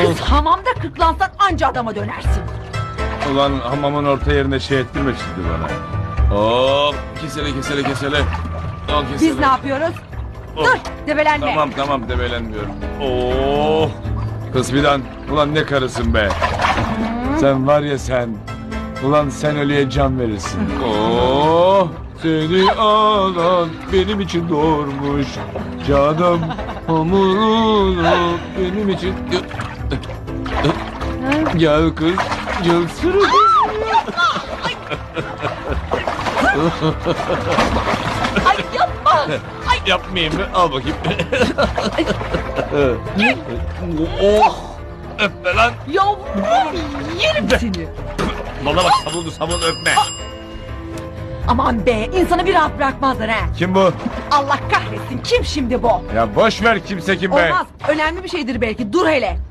Kız hamamda kırklansan anca adama dönersin. Ulan hamamın orta yerine şey ettirme şimdi bana. Hop kesele kesele kesele. Al kesele. Biz ne yapıyoruz? Oh. Dur debelenme. Tamam tamam debelenmiyorum. Oo. Kız fidan ulan ne karısın be. Sen var ya sen. Ulan sen ölüye can verirsin. Oo. Seni alan benim için doğurmuş. Canım hamurunu benim için. Gel kız. Gel sürü Ay yapma. Yapmayayım mı? Al bakayım. oh. Öpme lan. Yavrum yerim seni. Bana bak sabunlu sabun öpme. Aman be insanı bir rahat bırakmazlar ha. Kim bu? Allah kahretsin kim şimdi bu? Ya boş ver kimse kim be. Olmaz önemli bir şeydir belki dur hele.